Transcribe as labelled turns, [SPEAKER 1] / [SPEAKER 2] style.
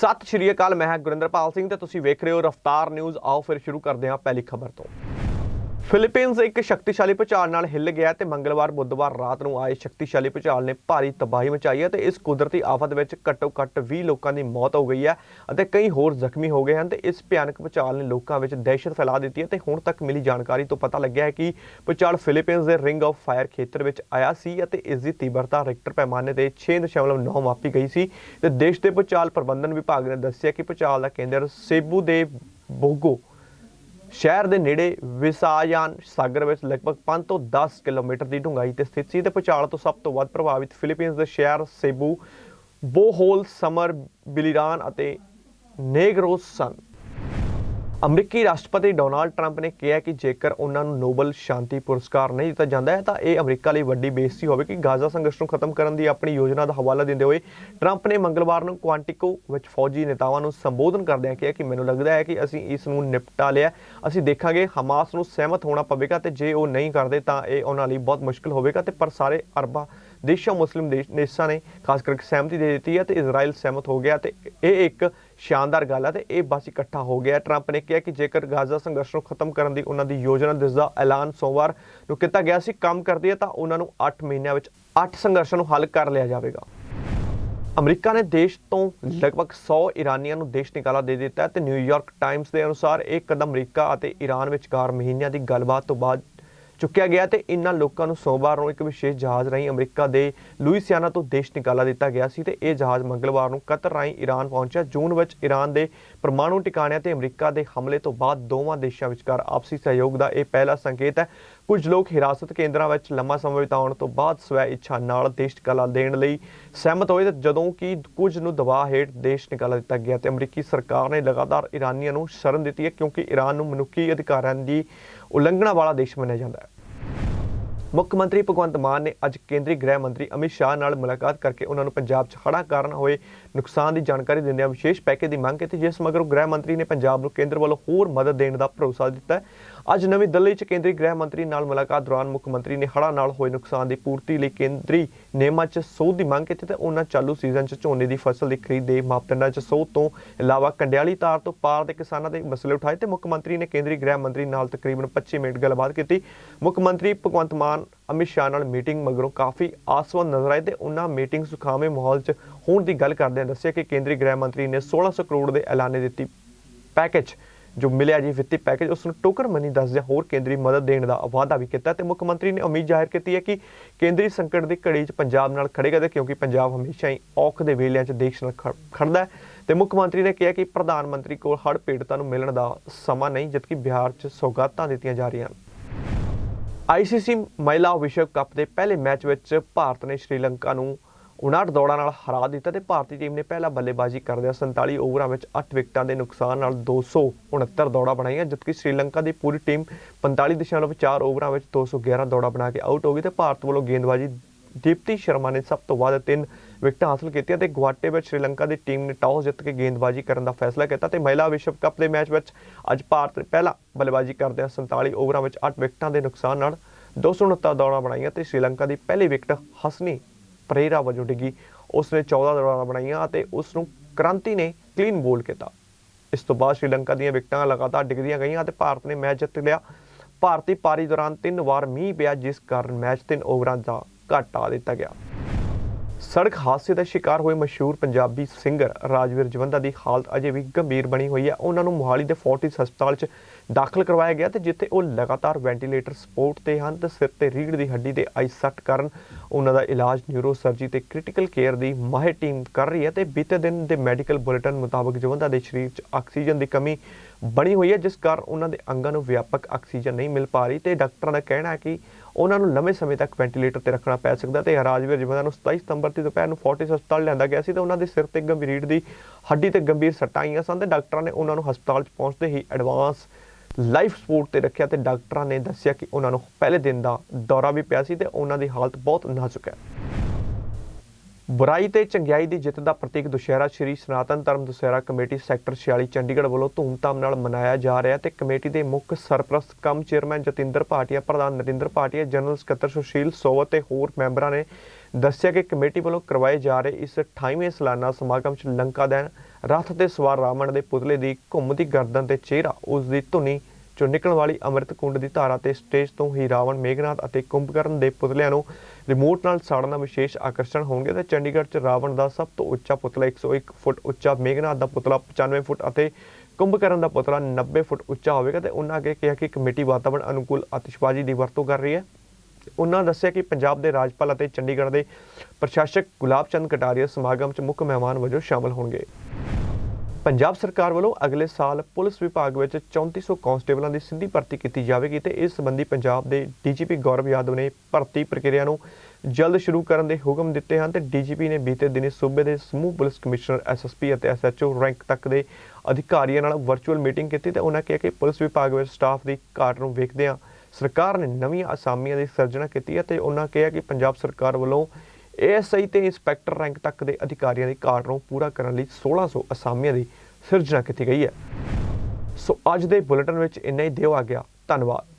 [SPEAKER 1] ਸਤਿ ਸ਼੍ਰੀ ਅਕਾਲ, ਮੈਂ ਹਾਂ ਗੁਰਿੰਦਰਪਾਲ ਸਿੰਘ ਤੇ ਤੁਸੀਂ ਵੇਖ ਰਹੇ ਹੋ ਰਫਤਾਰ ਨਿਊਜ਼। ਆਓ ਫਿਰ ਸ਼ੁਰੂ ਕਰਦੇ ਹਾਂ ਪਹਿਲੀ ਖਬਰ ਤੋਂ। ਫਿਲੀਪੀਨਜ਼ ਇੱਕ ਸ਼ਕਤੀਸ਼ਾਲੀ ਭੂਚਾਲ ਨਾਲ ਹਿੱਲ ਗਿਆ ਤੇ ਮੰਗਲਵਾਰ, ਬੁੱਧਵਾਰ ਰਾਤ ਨੂੰ ਆਏ ਸ਼ਕਤੀਸ਼ਾਲੀ ਭੂਚਾਲ ਨੇ ਭਾਰੀ ਤਬਾਹੀ ਮਚਾਈ ਹੈ ਤੇ ਇਸ ਕੁਦਰਤੀ ਆਫਤ ਵਿੱਚ ਘੱਟੋ-ਘੱਟ 20 ਲੋਕਾਂ ਦੀ ਮੌਤ ਹੋ ਗਈ ਹੈ ਅਤੇ ਕਈ ਹੋਰ ਜ਼ਖਮੀ ਹੋ ਗਏ ਹਨ ਤੇ ਇਸ ਭਿਆਨਕ ਭੂਚਾਲ ਨੇ ਲੋਕਾਂ ਵਿੱਚ ਦਹਿਸ਼ਤ ਫੈਲਾ ਦਿੱਤੀ ਹੈ ਤੇ ਹੁਣ ਤੱਕ ਮਿਲੀ ਜਾਣਕਾਰੀ ਤੋਂ ਪਤਾ ਲੱਗਿਆ ਹੈ ਕਿ ਭੂਚਾਲ ਫਿਲੀਪੀਨਜ਼ ਦੇ ਰਿੰਗ ਆਫ ਫਾਇਰ ਖੇਤਰ ਵਿੱਚ ਆਇਆ ਸੀ ਅਤੇ ਇਸ ਦੀ ਤੀਬਰਤਾ ਰਿਕਟਰ ਪੈਮਾਨੇ ਤੇ 6.9 ਮਾਪੀ ਗਈ ਸੀ ਤੇ ਦੇਸ਼ ਦੇ ਭੂਚਾਲ ਪ੍ਰਬੰਧਨ ਵਿਭਾਗ ਨੇ ਦੱਸਿਆ ਕਿ ਭੂਚਾਲ ਦਾ ਕੇਂਦਰ ਸੇਬੂ ਦੇ ਬੋਗੋ ਸ਼ਹਿਰ ਦੇ ਨੇੜੇ ਵਿਸਾਯਾਨ ਸਾਗਰ ਵਿੱਚ ਲਗਭਗ 5 ਤੋਂ 10 ਕਿਲੋਮੀਟਰ ਦੀ ਡੂੰਘਾਈ ਤੇ ਸਥਿਤ ਸੀ ਤੇ ਭੂਚਾਲ ਤੋਂ ਸਭ ਤੋਂ ਵੱਧ ਪ੍ਰਭਾਵਿਤ ਫਿਲੀਪੀਨਸ ਦੇ ਸ਼ਹਿਰ ਸੇਬੂ, ਬੋਹੋਲ, ਸਮਰ, ਬਿਲੀਰਾਨ ਅਤੇ ਨੇਗਰੋਸ ਸਨ। ਅਮਰੀਕੀ ਰਾਸ਼ਟਰਪਤੀ ਡੋਨਾਲਡ ਟਰੰਪ ਨੇ ਕਿਹਾ ਕਿ ਜੇਕਰ ਉਹਨਾਂ ਨੂੰ ਨੋਬਲ ਸ਼ਾਂਤੀ ਪੁਰਸਕਾਰ ਨਹੀਂ ਦਿੱਤਾ ਜਾਂਦਾ ਹੈ, ਤਾਂ ਇਹ ਅਮਰੀਕਾ ਲਈ ਵੱਡੀ ਬੇਇੱਜ਼ਤੀ ਹੋਵੇਗੀ ਗਾਜ਼ਾ ਸੰਘਰਸ਼ ਨੂੰ ਖਤਮ ਕਰਨ ਦੀ ਆਪਣੀ ਯੋਜਨਾ ਦਾ ਹਵਾਲਾ ਦਿੰਦੇ ਹੋਏ ਟਰੰਪ ਨੇ ਮੰਗਲਵਾਰ ਨੂੰ ਕੁਆਂਟਿਕੋ ਵਿੱਚ ਫੌਜੀ ਨੇਤਾਵਾਂ ਨੂੰ ਸੰਬੋਧਨ ਕਰਦਿਆਂ ਕਿਹਾ ਕਿ ਮੈਨੂੰ ਲੱਗਦਾ ਹੈ ਕਿ ਅਸੀਂ ਇਸ ਨੂੰ ਨਿਪਟਾ ਲਿਆ ਅਸੀਂ ਦੇਖਾਂਗੇ, ਹਮਾਸ ਨੂੰ ਸਹਿਮਤ ਹੋਣਾ ਪਵੇਗਾ ਤੇ ਜੇ ਉਹ ਨਹੀਂ ਕਰਦੇ, ਤਾਂ ਇਹ ਉਹਨਾਂ ਲਈ ਬਹੁਤ ਮੁਸ਼ਕਲ ਹੋਵੇਗਾ ਤੇ ਪਰ ਸਾਰੇ ਅਰਬਾਂ ਦੇਸ਼ਾਂ, ਮੁਸਲਿਮ ਦੇਸ਼ ਦੇਸ਼ਾਂ ਨੇ ਖਾਸ ਕਰਕੇ ਸਹਿਮਤੀ ਦੇ ਦਿੱਤੀ ਹੈ ਤੇ ਇਜ਼ਰਾਈਲ ਸਹਿਮਤ ਹੋ ਗਿਆ ਤੇ ਇਹ ਇੱਕ ਸ਼ਾਨਦਾਰ ਗੱਲ ਹੈ ਤੇ ਇਹ ਬਸ ਇਕੱਠਾ ਹੋ ਗਿਆ। ਟਰੰਪ ਨੇ ਕਿਹਾ ਕਿ ਜੇਕਰ ਗਾਜ਼ਾ ਸੰਘਰਸ਼ ਨੂੰ ਖਤਮ ਕਰਨ ਦੀ ਉਹਨਾਂ ਦੀ ਯੋਜਨਾ ਜਿਸ ਦਾ ਐਲਾਨ ਸੋਮਵਾਰ ਨੂੰ ਕੀਤਾ ਗਿਆ ਸੀ, ਕੰਮ ਕਰਦੀ ਹੈ, ਤਾਂ ਉਹਨਾਂ ਨੂੰ 8 ਮਹੀਨਿਆਂ ਵਿੱਚ 8 ਸੰਘਰਸ਼ਾਂ ਨੂੰ ਹੱਲ ਕਰ ਲਿਆ ਜਾਵੇਗਾ। ਅਮਰੀਕਾ ਨੇ ਦੇਸ਼ ਤੋਂ ਲਗਭਗ 100 ਇਰਾਨੀਆਂ ਨੂੰ ਦੇਸ਼ ਨਿਕਾਲਾ ਦੇ ਦਿੱਤਾ ਹੈ ਤੇ ਨਿਊਯਾਰਕ ਟਾਈਮਜ਼ ਦੇ ਅਨੁਸਾਰ ਇਹ ਕਦਮ ਅਮਰੀਕਾ ਅਤੇ ਈਰਾਨ ਵਿਚਕਾਰ ਮਹੀਨਿਆਂ ਦੀ ਗੱਲਬਾਤ ਤੋਂ ਬਾਅਦ ਚੁੱਕਿਆ ਗਿਆ ਤੇ ਇਨ੍ਹਾਂ ਲੋਕਾਂ ਨੂੰ ਸੋਮਵਾਰ ਨੂੰ ਇੱਕ ਵਿਸ਼ੇਸ਼ ਜਹਾਜ਼ ਰਾਹੀਂ ਅਮਰੀਕਾ ਦੇ ਲੁਈਸਿਆਨਾ ਤੋਂ ਦੇਸ਼ ਨਿਕਾਲਾ ਦਿੱਤਾ ਗਿਆ ਸੀ ਤੇ ਇਹ ਜਹਾਜ਼ ਮੰਗਲਵਾਰ ਨੂੰ ਕਤਰ ਰਾਹੀਂ ਈਰਾਨ ਪਹੁੰਚਿਆ। ਜੂਨ ਵਿੱਚ ਈਰਾਨ ਦੇ ਪਰਮਾਣੂ ਟਿਕਾਣਿਆਂ ਤੇ ਅਮਰੀਕਾ ਦੇ ਹਮਲੇ ਤੋਂ ਬਾਅਦ ਦੋਵਾਂ ਦੇਸ਼ਾਂ ਵਿਚਕਾਰ ਆਪਸੀ ਸਹਿਯੋਗ ਦਾ ਇਹ ਪਹਿਲਾ ਸੰਕੇਤ ਹੈ। ਕੁਝ ਲੋਕ ਹਿਰਾਸਤ ਕੇਂਦਰਾਂ ਵਿੱਚ ਲੰਮਾ ਸਮਾਂ ਬਿਤਾਉਣ ਤੋਂ ਬਾਅਦ ਸਵੈ ਇੱਛਾ ਨਾਲ ਦੇਸ਼ ਨਿਕਾਲਾ ਦੇਣ ਲਈ ਸਹਿਮਤ ਹੋਏ ਤੇ ਜਦੋਂ ਕਿ ਕੁਝ ਨੂੰ ਦਬਾਅ ਹੇਠ ਦੇਸ਼ ਨਿਕਾਲਾ ਦਿੱਤਾ ਗਿਆ ਤੇ ਅਮਰੀਕੀ ਸਰਕਾਰ ਨੇ ਲਗਾਤਾਰ ਇਰਾਨੀਆਂ ਨੂੰ ਸ਼ਰਨ ਦਿੱਤੀ ਹੈ ਕਿਉਂਕਿ ਈਰਾਨ ਨੂੰ ਮਨੁੱਖੀ ਅਧਿਕਾਰਾਂ ਦੀ ਉਲੰਘਣਾ ਵਾਲਾ ਦੇਸ਼ ਮੰਨਿਆ ਜਾਂਦਾ ਹੈ। ਮੁੱਖ ਮੰਤਰੀ ਭਗਵੰਤ ਮਾਨ ਨੇ ਅੱਜ ਕੇਂਦਰੀ ਗ੍ਰਹਿ ਮੰਤਰੀ ਅਮਿਤ ਸ਼ਾਹ ਨਾਲ ਮੁਲਾਕਾਤ ਕਰਕੇ ਉਹਨਾਂ ਨੂੰ ਪੰਜਾਬ 'ਚ ਹੜ੍ਹਾਂ ਕਾਰਨ ਹੋਏ ਨੁਕਸਾਨ ਦੀ ਜਾਣਕਾਰੀ ਦਿੰਦਿਆਂ ਵਿਸ਼ੇਸ਼ ਪੈਕੇਜ ਦੀ ਮੰਗ ਕੀਤੀ, ਜਿਸ ਮਗਰੋਂ ਗ੍ਰਹਿ ਮੰਤਰੀ ਨੇ ਪੰਜਾਬ ਨੂੰ ਕੇਂਦਰ ਵੱਲੋਂ ਹੋਰ ਮਦਦ ਦੇਣ ਦਾ ਭਰੋਸਾ ਦਿੱਤਾ ਹੈ। ਅੱਜ ਨਵੀਂ ਦਿੱਲੀ 'ਚ ਕੇਂਦਰੀ ਗ੍ਰਹਿ ਮੰਤਰੀ ਨਾਲ ਮੁਲਾਕਾਤ ਦੌਰਾਨ ਮੁੱਖ ਮੰਤਰੀ ਨੇ ਹੜ੍ਹਾਂ ਨਾਲ ਹੋਏ ਨੁਕਸਾਨ ਦੀ ਪੂਰਤੀ ਲਈ ਕੇਂਦਰੀ ਨਿਯਮਾਂ 'ਚ ਸੋਧ ਦੀ ਮੰਗ ਕੀਤੀ ਤੇ ਉਹਨਾਂ ਚਾਲੂ ਸੀਜ਼ਨ 'ਚ ਝੋਨੇ ਦੀ ਫਸਲ ਦੀ ਖਰੀਦ ਦੇ ਮਾਪਦੰਡਾਂ 'ਚ ਸੋਧ ਤੋਂ ਇਲਾਵਾ ਕੰਡਿਆਲੀ ਤਾਰ ਤੋਂ ਪਾਰ ਦੇ ਕਿਸਾਨਾਂ ਦੇ ਮਸਲੇ ਉਠਾਏ ਤੇ ਮੁੱਖ ਮੰਤਰੀ ਨੇ ਕੇਂਦਰੀ ਗ੍ਰਹਿ ਮੰਤਰੀ ਨਾਲ ਤਕਰੀਬਨ 25 ਮਿੰਟ ਗੱਲਬਾਤ ਕੀਤੀ। ਮੁੱਖ ਮੰਤਰੀ ਭਗਵੰਤ ਮਾਨ ਅਮਿਤ ਸ਼ਾਹ ਨਾਲ ਮੀਟਿੰਗ ਮਗਰੋਂ ਕਾਫੀ ਆਸਵੰਦ ਨਜ਼ਰ ਆਏ ਤੇ ਉਹਨਾਂ ਮੀਟਿੰਗ ਸੁਖਾਵੇਂ ਮਾਹੌਲ 'ਚ ਹੋਣ ਦੀ ਗੱਲ ਕਰਦਿਆਂ ਦੱਸਿਆ ਕਿ ਕੇਂਦਰੀ ਗ੍ਰਹਿ ਮੰਤਰੀ ਨੇ 1600 ਕਰੋੜ ਦੇ ਐਲਾਨੇ ਦਿੱਤੀ ਪੈਕੇਜ। ਜੋ ਮਿਲਿਆ ਜੀ ਵਿੱਤੀ ਪੈਕੇਜ, ਉਸ ਨੂੰ ਟੋਕਰ ਮਨੀ ਦੱਸਦਿਆਂ ਹੋਰ ਕੇਂਦਰੀ ਮਦਦ ਦੇਣ ਦਾ ਵਾਅਦਾ ਵੀ ਕੀਤਾ ਤੇ ਮੁੱਖ ਮੰਤਰੀ ਨੇ ਉਮੀਦ ਜ਼ਾਹਿਰ ਕੀਤੀ ਹੈ ਕਿ ਕੇਂਦਰੀ ਸੰਕਟ ਦੀ ਘੜੀ 'ਚ ਪੰਜਾਬ ਨਾਲ ਖੜੇਗਾ ਤੇ ਕਿਉਂਕਿ ਪੰਜਾਬ ਹਮੇਸ਼ਾ ਹੀ ਔਖ ਦੇ ਵੇਲਿਆਂ 'ਚ ਦੇਸ਼ ਨਾਲ ਖੜ- ਖੜਦਾ ਹੈ ਤੇ ਮੁੱਖ ਮੰਤਰੀ ਨੇ ਕਿਹਾ ਕਿ ਪ੍ਰਧਾਨ ਮੰਤਰੀ ਕੋਲ ਹੜ੍ਹ ਪੀੜਤਾਂ ਨੂੰ ਮਿਲਣ ਦਾ ਸਮਾਂ ਨਹੀਂ, ਜਦਕਿ ਬਿਹਾਰ 'ਚ ਸੌਗਾਤਾਂ ਦਿੱਤੀਆਂ ਜਾ ਰਹੀਆਂ ਹਨ। ਆਈਸੀਸੀ ਮਹਿਲਾ ਵਿਸ਼ਵ ਕੱਪ ਦੇ ਪਹਿਲੇ ਮੈਚ ਵਿੱਚ ਭਾਰਤ ਨੇ ਸ਼੍ਰੀਲੰਕਾ ਨੂੰ 59 ਦੌੜਾਂ ਨਾਲ ਹਰਾ ਦਿੱਤਾ ਤੇ ਭਾਰਤੀ ਟੀਮ ਨੇ ਪਹਿਲਾ ਬੱਲੇਬਾਜ਼ੀ ਕਰਦਿਆਂ 47 ਓਵਰਾਂ ਵਿੱਚ 8 ਵਿਕਟਾਂ ਦੇ ਨੁਕਸਾਨ ਨਾਲ 269 ਦੌੜਾਂ ਬਣਾਈਆਂ, ਜਦਕਿ ਸ਼੍ਰੀਲੰਕਾ ਦੀ ਪੂਰੀ ਟੀਮ 45.4 ਓਵਰਾਂ ਵਿੱਚ 211 ਦੌੜਾਂ ਬਣਾ ਕੇ ਆਊਟ ਹੋ ਗਈ ਤੇ ਭਾਰਤ ਵੱਲੋਂ ਗੇਂਦਬਾਜ਼ੀ ਦੀਪਤੀ ਸ਼ਰਮਾ ਨੇ ਸਭ ਤੋਂ ਵੱਧ ਤਿੰਨ ਵਿਕਟਾਂ ਹਾਸਲ ਕੀਤੀਆਂ ਤੇ ਗੁਆਟੇ ਵਿੱਚ ਸ਼੍ਰੀਲੰਕਾ ਦੀ ਟੀਮ ਨੇ ਟਾਸ ਜਿੱਤ ਕੇ ਗੇਂਦਬਾਜ਼ੀ ਕਰਨ ਦਾ ਫੈਸਲਾ ਕੀਤਾ ਤੇ ਮਹਿਲਾ ਵਿਸ਼ਵ ਕੱਪ ਦੇ ਮੈਚ ਵਿੱਚ ਅੱਜ ਭਾਰਤ ਨੇ ਪਹਿਲਾ ਬੱਲੇਬਾਜ਼ੀ ਕਰਦਿਆਂ 47 ਓਵਰਾਂ ਵਿੱਚ 8 ਵਿਕਟਾਂ ਦੇ ਨੁਕਸਾਨ ਨਾਲ 269 ਦੌੜਾਂ ਬਣਾਈਆਂ ਤੇ ਸ਼੍ਰੀਲੰਕਾ ਦੀ ਪਹਿਲੀ ਵਿਕਟ ਹਸਨੀ ਪ੍ਰੇਰਾ ਵਜੋਂ ਡਿੱਗੀ। ਉਸ ਨੇ 14 ਦੌੜਾਂ ਬਣਾਈਆਂ ਅਤੇ ਉਸ ਨੂੰ ਕ੍ਰਾਂਤੀ ਨੇ ਕਲੀਨ ਬੋਲ ਕੀਤਾ। ਇਸ ਤੋਂ ਬਾਅਦ ਸ਼੍ਰੀਲੰਕਾ ਦੀਆਂ ਵਿਕਟਾਂ ਲਗਾਤਾਰ ਡਿੱਗਦੀਆਂ ਗਈਆਂ ਅਤੇ ਭਾਰਤ ਨੇ ਮੈਚ ਜਿੱਤ ਲਿਆ। ਭਾਰਤੀ ਪਾਰੀ ਦੌਰਾਨ ਤਿੰਨ ਵਾਰ ਮੀਂਹ ਪਿਆ, ਜਿਸ ਕਾਰਨ ਮੈਚ ਤਿੰਨ ਓਵਰਾਂ ਦਾ ਘਾਟਾ ਦਿੱਤਾ ਗਿਆ। ਸੜਕ ਹਾਦਸੇ ਦਾ ਸ਼ਿਕਾਰ ਹੋਏ ਮਸ਼ਹੂਰ ਪੰਜਾਬੀ ਸਿੰਗਰ ਰਾਜਵੀਰ ਜਵੰਦਾ ਦੀ ਹਾਲਤ ਅਜੇ ਵੀ ਗੰਭੀਰ ਬਣੀ ਹੋਈ ਹੈ। ਉਹਨਾਂ ਨੂੰ ਮੋਹਾਲੀ ਦੇ ਫੋਰਟਿਸ ਹਸਪਤਾਲ 'ਚ ਦਾਖਲ ਕਰਵਾਇਆ ਗਿਆ ਤੇ ਜਿੱਥੇ ਉਹ ਲਗਾਤਾਰ ਵੈਂਟੀਲੇਟਰ ਸਪੋਰਟ ਤੇ ਹਨ ਤੇ ਸਿਰ ਤੇ ਰੀੜ੍ਹ ਦੀ ਹੱਡੀ ਦੇ ਆਈ ਸੱਟ ਕਾਰਨ ਉਹਨਾਂ ਦਾ ਇਲਾਜ ਨਿਊਰੋ ਸਰਜੀ ਤੇ ਕ੍ਰਿਟੀਕਲ ਕੇਅਰ ਦੀ ਮਾਹਿਰ ਟੀਮ ਕਰ ਰਹੀ ਹੈ ਤੇ ਬੀਤੇ ਦਿਨ ਦੇ ਮੈਡੀਕਲ ਬੁਲੇਟਿਨ ਮੁਤਾਬਕ ਜਵੰਦਾ ਦੇ ਸਰੀਰ 'ਚ ਆਕਸੀਜਨ ਦੀ ਕਮੀ ਬਣੀ ਹੋਈ ਹੈ, ਜਿਸ ਕਾਰਨ ਉਹਨਾਂ ਦੇ ਅੰਗਾਂ ਨੂੰ ਵਿਆਪਕ ਆਕਸੀਜਨ ਨਹੀਂ ਮਿਲ ਪਾ ਰਹੀ ਤੇ ਡਾਕਟਰਾਂ ਦਾ ਕਹਿਣਾ ਹੈ ਕਿ ਉਹਨਾਂ ਨੂੰ ਲੰਮੇ ਸਮੇਂ ਤੱਕ ਵੈਂਟੀਲੇਟਰ ਤੇ ਰੱਖਣਾ ਪੈ ਸਕਦਾ ਤੇ ਰਾਜਵੀਰ ਜਵੰਦਾ ਨੂੰ 27 ਸਤੰਬਰ ਦੀ ਦੁਪਹਿਰ ਨੂੰ ਫੋਰਟਿਸ ਹਸਪਤਾਲ ਲਿਆਂਦਾ ਗਿਆ ਸੀ ਤੇ ਉਹਨਾਂ ਦੇ ਸਿਰ ਤੇ ਗੰਭੀਰ ਦੀ ਹੱਡੀ ਤੇ ਗੰਭੀਰ ਸੱਟਾਂ ਆਈਆਂ ਸਨ ਤੇ ਡਾਕਟਰਾਂ ਨੇ ਉਹਨਾਂ ਨੂੰ ਹਸਪਤਾਲ 'ਚ ਪਹੁੰਚਦੇ ਹੀ ਐਡਵਾਂਸ ਲਾਈਫ ਸਪੋਰਟ ਤੇ ਰੱਖਿਆ ਤੇ ਡਾਕਟਰਾਂ ਨੇ ਦੱਸਿਆ ਕਿ ਉਹਨਾਂ ਨੂੰ ਪਹਿਲੇ ਦਿਨ ਦਾ ਦੌਰਾ ਵੀ ਪਿਆ ਸੀ ਤੇ ਉਹਨਾਂ ਦੀ ਹਾਲਤ ਬਹੁਤ ਨਾਜ਼ੁਕ ਹੈ। ਬੁਰਾਈ ਤੇ ਚੰਗਿਆਈ ਦੀ ਜਿੱਤ ਦਾ ਪ੍ਰਤੀਕ ਦੁਸ਼ਹਿਰਾ ਸ਼੍ਰੀ ਸਨਾਤਨ ਧਰਮ ਦੁਸ਼ਹਿਰਾ ਕਮੇਟੀ ਸੈਕਟਰ 46 ਚੰਡੀਗੜ੍ਹ ਵੱਲੋਂ ਧੂਮਧਾਮ ਨਾਲ ਮਨਾਇਆ ਜਾ ਰਿਹਾ ਤੇ ਕਮੇਟੀ ਦੇ ਮੁੱਖ ਸਰਪ੍ਰਸਤ ਕਮ ਚੇਅਰਮੈਨ ਜਤਿੰਦਰ ਭਾਟੀਆ, ਪ੍ਰਧਾਨ ਨਰਿੰਦਰ ਭਾਟੀਆ, ਜਨਰਲ ਸਕੱਤਰ ਸੁਸ਼ੀਲ ਸੋਵਤ ਤੇ ਹੋਰ ਮੈਂਬਰਾਂ ਨੇ ਦੱਸਿਆ ਕਿ ਕਮੇਟੀ ਵੱਲੋਂ ਕਰਵਾਏ ਜਾ ਰਹੇ ਇਸ 28ਵੇਂ ਸਾਲਾਨਾ ਸਮਾਗਮ 'ਚ ਲੰਕਾ ਦੈਨ ਰੱਥ ਤੇ ਸਵਾਰ ਰਾਵਣ ਦੇ ਪੁਤਲੇ ਦੀ ਘੁੰਮਦੀ ਗਰਦਨ ਤੇ ਚਿਹਰਾ, ਉਸ ਦੀ ਧੁਨੀ ਚੋਂ ਨਿਕਲਣ ਵਾਲੀ ਅੰਮ੍ਰਿਤ ਕੁੰਡ ਦੀ ਧਾਰਾ ਤੇ ਸਟੇਜ ਤੋਂ ਹੀ ਰਾਵਣ, ਮੇਘਨਾਥ ਅਤੇ ਕੁੰਭਕਰਨ ਦੇ ਪੁਤਲਿਆਂ ਨੂੰ ਰਿਮੋਟ ਨਾਲ ਸਾੜਨਾ ਵਿਸ਼ੇਸ਼ ਆਕਰਸ਼ਣ ਹੋਣਗੇ ਤੇ ਚੰਡੀਗੜ੍ਹ 'ਚ ਰਾਵਣ ਦਾ ਸਭ ਤੋਂ ਉੱਚਾ ਪੁਤਲਾ 101 ਫੁੱਟ ਉੱਚਾ, ਮੇਘਨਾਥ ਦਾ ਪੁਤਲਾ 95 ਫੁੱਟ ਅਤੇ ਕੁੰਭਕਰਨ ਦਾ ਪੁਤਲਾ 90 ਫੁੱਟ ਉੱਚਾ ਹੋਵੇਗਾ ਤੇ ਉਹਨਾਂ ਅੱਗੇ ਕਿਹਾ ਕਿ ਕਮੇਟੀ ਵਾਤਾਵਰਣ ਅਨੁਕੂਲ ਆਤਿਸ਼ਬਾਜ਼ੀ ਦੀ ਵਰਤੋਂ ਕਰ ਰਹੀ ਹੈ। ਉਹਨਾਂ ਦੱਸਿਆ ਕਿ ਪੰਜਾਬ ਦੇ ਰਾਜਪਾਲ ਅਤੇ ਚੰਡੀਗੜ੍ਹ ਦੇ ਪ੍ਰਸ਼ਾਸਕ ਗੁਲਾਬ ਚੰਦ ਕਟਾਰੀਆ ਸਮਾਗਮ 'ਚ ਮੁੱਖ ਮਹਿਮਾਨ ਵਜੋਂ ਸ਼ਾਮਲ ਹੋਣਗੇ। ਪੰਜਾਬ ਸਰਕਾਰ ਵੱਲੋਂ ਅਗਲੇ ਸਾਲ ਪੁਲਿਸ ਵਿਭਾਗ ਵਿੱਚ 3400 ਕਾਂਸਟੇਬਲਾਂ ਦੀ ਸਿੱਧੀ ਭਰਤੀ ਕੀਤੀ ਜਾਵੇਗੀ ਤੇ ਇਸ ਸੰਬੰਧੀ ਪੰਜਾਬ ਦੇ ਡੀਜੀਪੀ ਗੌਰਵ ਯਾਦਵ ਨੇ ਭਰਤੀ ਪ੍ਰਕਿਰਿਆ ਨੂੰ ਜਲਦ ਸ਼ੁਰੂ ਕਰਨ ਦੇ ਹੁਕਮ ਦਿੱਤੇ ਹਨ ਤੇ ਡੀਜੀਪੀ ਨੇ ਬੀਤੇ ਦਿਨੀ ਸੂਬੇ ਦੇ ਸਮੂਹ ਪੁਲਿਸ ਕਮਿਸ਼ਨਰ ਐਸਐਸਪੀ ਅਤੇ ਐਸਐਚਓ ਰੈਂਕ ਤੱਕ ਦੇ ਅਧਿਕਾਰੀਆਂ ਨਾਲ ਵਰਚੁਅਲ ਮੀਟਿੰਗ ਕੀਤੀ ਤੇ ਉਹਨਾਂ ਕਿਹਾ ਕਿ ਪੁਲਿਸ ਵਿਭਾਗ ਵਿੱਚ ਸਟਾਫ ਦੀ ਘਾਟ ਨੂੰ ਵੇਖਦਿਆਂ ਸਰਕਾਰ ਨੇ ਨਵੀਆਂ ਅਸਾਮੀਆਂ ਦੀ ਸਿਰਜਣਾ ਕੀਤੀ ਹੈ ਤੇ ਉਹਨਾਂ ਕਿਹਾ ਕਿ ਪੰਜਾਬ ਸਰਕਾਰ ਵੱਲੋਂ ਏਐਸਆਈ ਤੇ ਇੰਸਪੈਕਟਰ ਰੈਂਕ ਤੱਕ ਦੇ ਅਧਿਕਾਰੀਆਂ ਦੀ ਘਾਟ ਨੂੰ ਪੂਰਾ ਕਰਨ ਲਈ 1600 ਅਸਾਮੀਆਂ ਦੀ ਸਿਰਜਣਾ ਕੀਤੀ ਗਈ ਹੈ। ਸੋ ਅੱਜ ਦੇ ਬੁਲੇਟਿਨ ਵਿੱਚ ਇੰਨਾ ਹੀ ਦਿਓ ਆ ਗਿਆ। ਧੰਨਵਾਦ।